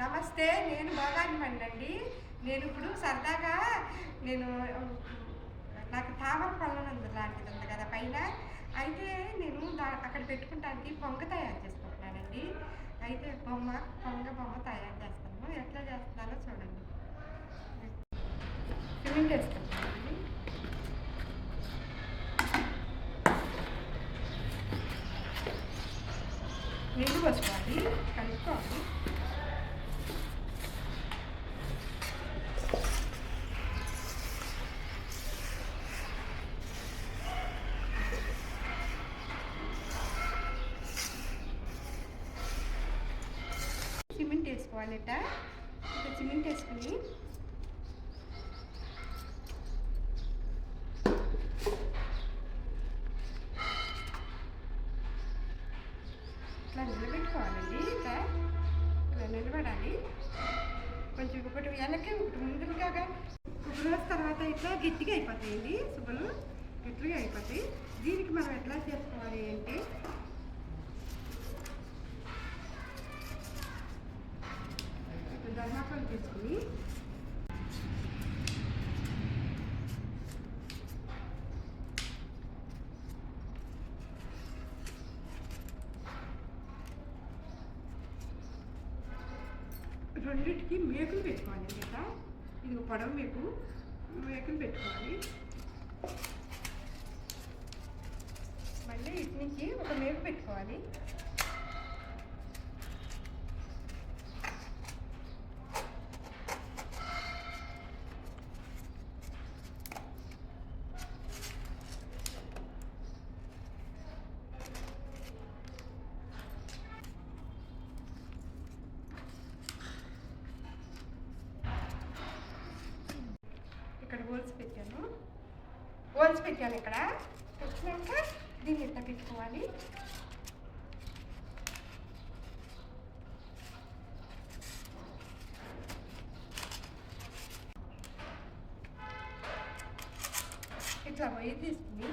నమస్తే నేను భవానిమండి అండి నేను ఇప్పుడు సరదాగా నేను నాకు తామర పళ్ళను ఉంది లాంటిది ఉంది కదా పైన. అయితే నేను దా అక్కడ పెట్టుకుంటానికి పొంగ తయారు చేసుకుంటున్నానండి. అయితే బొమ్మ పొంగ బొమ్మ తయారు చేస్తాను ఎట్లా చేస్తున్నానో చూడండి. సిమెంట్ వేసుకుంటానండి నీళ్ళు వస్తాను కావాలట వేసుకోవాలట ఇక సిమెంట్ వేసుకుని ఇట్లా నిలబెట్టుకోవాలండి ఇట్లా. ఇలా నిలబడాలి. కొంచెం ఒకటి వెనక్కి ఒకటి ముందుగా ఒక రోజు తర్వాత ఇట్లా గట్టిగా అయిపోతాయండి. శుభ్రం గట్టిగా అయిపోతాయి. దీనికి మనం ఎట్లా చేసుకోవాలి అంటే ధర్మాపాలు తీసుకుని రెండింటికి మేకులు పెట్టుకోవాలి కదా. ఇది ఒక మేపు మేకు మేకులు పెట్టుకోవాలి. మళ్ళీ ఇటు నుంచి ఒక మేకు పెట్టుకోవాలి ఇక్కడ హోల్స్ పెట్టాను. హోల్స్ పెట్టాను ఇక్కడ. పెట్టినాక దీన్ని ఇట్లా పెట్టుకోవాలి. ఇట్లా పోయి తీసుకుని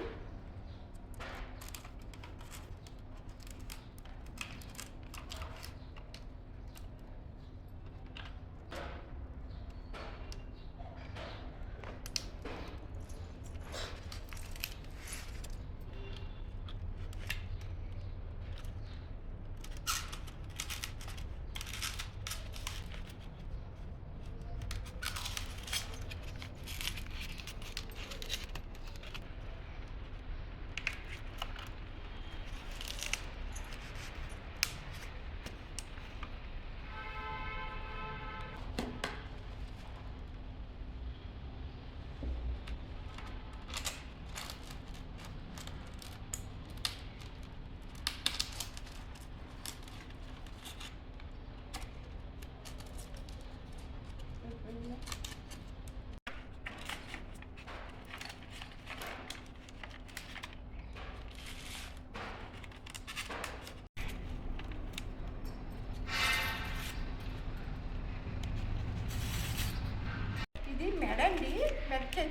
ఇది మెడ అండి మెడ చె-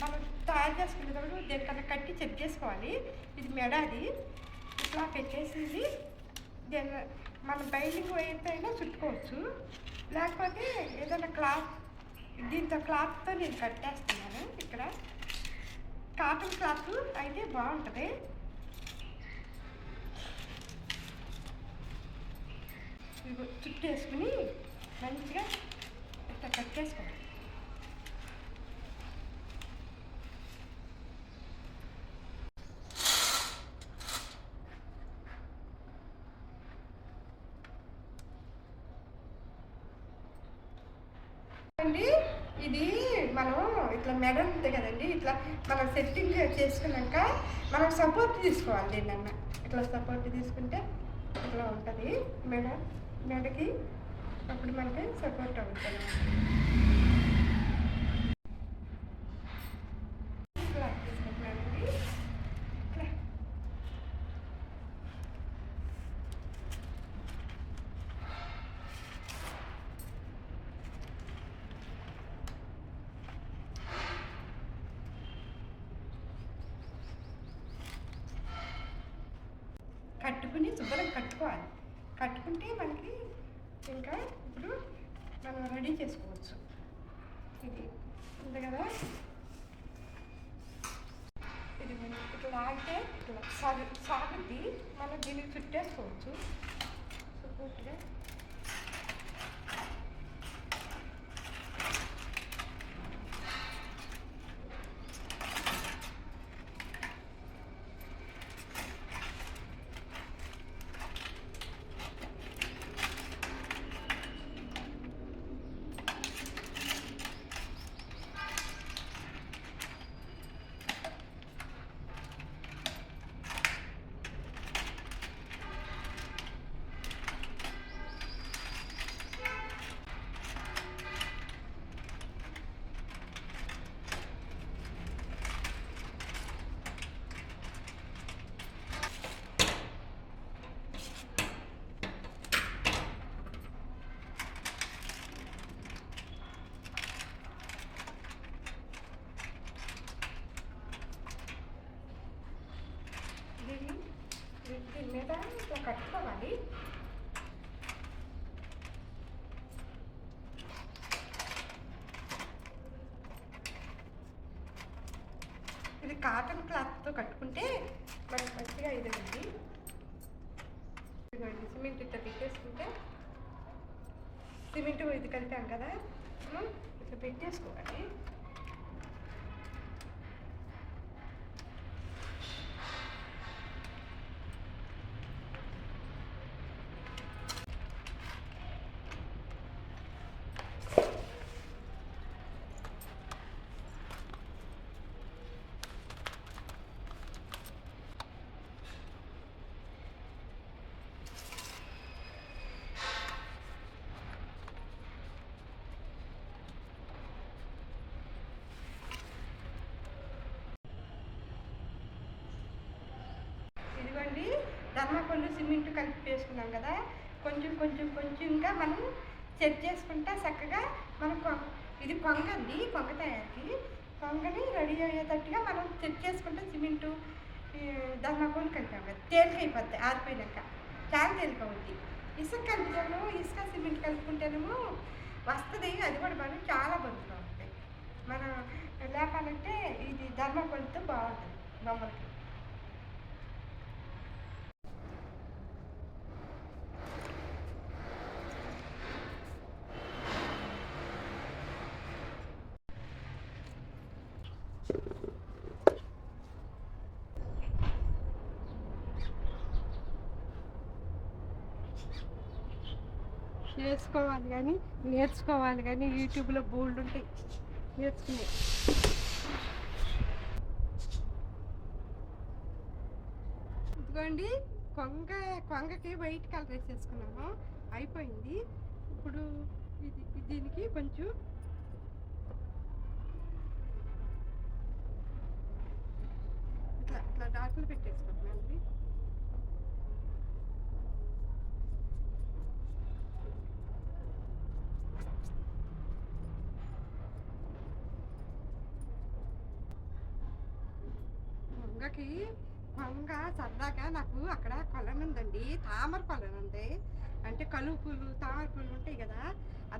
మనం తయారు చేసుకునేటప్పుడు దేనికన్నా కట్టి చెక్ చేసుకోవాలి. ఇది మెడ అది ఇట్లా పెట్టేసింది. దీని మనం బయటికి పోయిన చుట్టుకోవచ్చు. లేకపోతే ఏదైనా క్లాత్ దీంతో క్లాత్తో నేను కట్టేస్తున్నాను ఇక్కడ. కాటన్ క్లాత్ అయితే బాగుంటుంది. చుట్టేసుకుని మంచిగా ఇట్లా కట్టేసుకోవాలి అండి ఇది మనం ఇట్లా మెడ ఉంది కదండి ఇట్లా మనం సెట్టింగ్ చేసుకున్నాక మనం సపోర్ట్ తీసుకోవాలి దీన్నన్న. ఇట్లా సపోర్ట్ తీసుకుంటే ఇట్లా ఉంటుంది. మెడ మెడకి అప్పుడు మనకి సపోర్ట్ అవుతుంది. ఇట్లా తీసుకుంటున్నానండి ఇట్లా కట్టుకుని శుభ్రం కట్టుకోవాలి. కట్టుకుంటే మనకి ఇంకా ఇప్పుడు మనం రెడీ చేసుకోవచ్చు. ఇది ఉంది కదా? ఇది ఇట్లా లాగితే ఇట్లా సాగు సాగుద్ది. మనం దీనికి చుట్టేసుకోవచ్చు. పూర్తిగా దీన్ని దీని మీద ఇట్లా కట్టుకోవాలి ఇది కాటన్ క్లాత్తో కట్టుకుంటే మనకి మంచిగా ఇది ఉంది ఇదిగోండి సిమెంట్ ఇట్లా పెట్టేసుకుంటే సిమెంట్ ఇది కలిపాం కదా. ఇట్లా పెట్టేసుకోవాలి. ఇదిగోండి ధర్మకొల్లు సిమెంట్ కలిపి వేసుకున్నాం కదా. కొంచెం కొంచెం కొంచెంగా మనం సెట్ చేసుకుంటా చక్కగా మనం ఇది ఇది పొంగండి పొంగ తయారీకి. పొంగని రెడీ అయ్యేటట్టుగా మనం సెట్ చేసుకుంటే సిమెంటు ధర్మకొల్లు కలిపాం కదా. తేలిక అయిపోద్ది ఆరిపోయినాక. చాలా తేలిక అవుద్ది. ఇసుక కలిపితేమో ఇసుక సిమెంట్ కలుపుకుంటేనేమో వస్తుంది అది కూడా మనం చాలా బరువుగా ఉంటాయి మనం లేపాలంటే ఇది ధర్మకొల్లుతో బాగుంటుంది బొమ్మలకి. చేసుకోవాలి కానీ నేర్చుకోవాలి కానీ యూట్యూబ్లో బోల్డ్ ఉంటాయి నేర్చుకునే. ఇదిగోండి కొంగ కొంగకి వైట్ కలర్ వేసేసుకున్నాము. అయిపోయింది. ఇప్పుడు ఇది దీనికి కొంచెం ఇట్లా ఇట్లా డాట్లు పెట్టేసుకుంటున్నాను కొంగకి కొంగ సరదాగా నాకు అక్కడ కొలను ఉందండి. తామర కొలను ఉంది. అంటే కలువ పూలు తామర పూలు ఉంటాయి కదా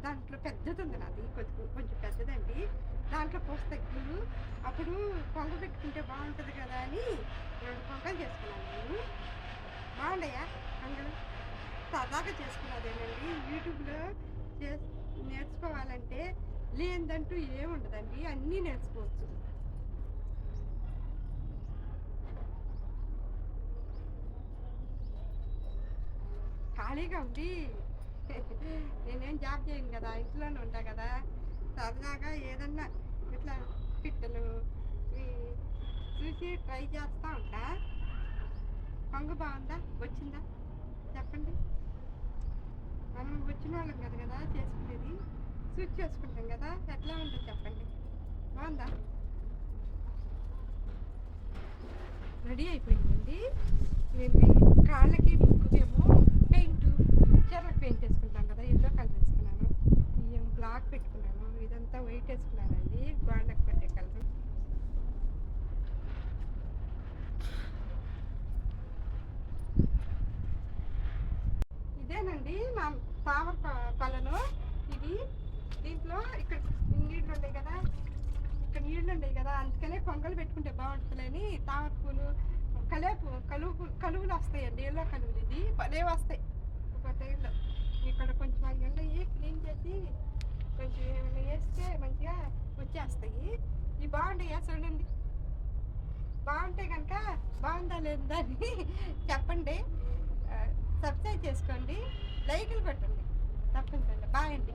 దాంట్లో పెద్దది ఉంది నాది. కొంచెం కొంచెం పెద్దదండి. దాంట్లో పోస్తాయి పూలు అప్పుడు కొంగ పెట్టుకుంటే బాగుంటుంది కదా అని రెండు కొంగలు చేసుకున్నాను నేను. బాగుండయా కొంగలు? సరదాగా చేసుకున్నదేనండి. యూట్యూబ్లో చే నేర్చుకోవాలంటే లేదంటూ ఏముండదండి. అన్నీ నేర్చుకోవచ్చు. ఖాళీగా ఉంది నేనేం జాబ్ చేయను కదా ఇంట్లోనే ఉంటా కదా. సరదాగా ఏదన్నా ఇట్లా పిట్టలు చూసి ట్రై చేస్తూ ఉంటా. పంగు బాగుందా? వచ్చిందా? చెప్పండి. మనం వచ్చిన వాళ్ళం కదా కదా చేసుకునేది. స్విచ్ చేసుకుంటాం కదా ఎట్లా ఉందో చెప్పండి. బాగుందా? రెడీ అయిపోయిందండి. నేను కాళ్ళకి ముక్కుదేమో ముక్కుకేమో పెయింట్ చర్రకు పెయింట్ వేసుకుంటాం కదా ఎల్లో కలర్ వేసుకున్నాను. బియ్యం బ్లాక్ పెట్టుకున్నాను. ఇదంతా వైట్ వేసుకున్నానండి. గోడకు పెట్టే కలర్. ఇదేనండి నా తామర కొలను ఇది దీంట్లో ఇక్కడ నీళ్ళు ఉన్నాయి కదా ఇక్కడ నీళ్ళు ఉన్నాయి కదా అందుకనే కొంగలు పెట్టుకుంటే బాగుంటుందని తామర పూలు కలేపు కలువు కలువులు వస్తాయండి ఎల్లో కలువులు ఇది భలే వస్తాయి ఒక టైంలో ఇక్కడ కొంచెం అవి ఉన్నాయి క్లీన్ చేసి కొంచెం ఏమైనా వేస్తే మంచిగా వచ్చేస్తాయి ఇవి బాగుంటాయి చూడండి బాగుంటే కనుక బాగుందా లేదా అని చెప్పండి సబ్స్క్రైబ్ చేసుకోండి లైకులు పెట్టండి తప్పనిసరిగా బాయ్ అండి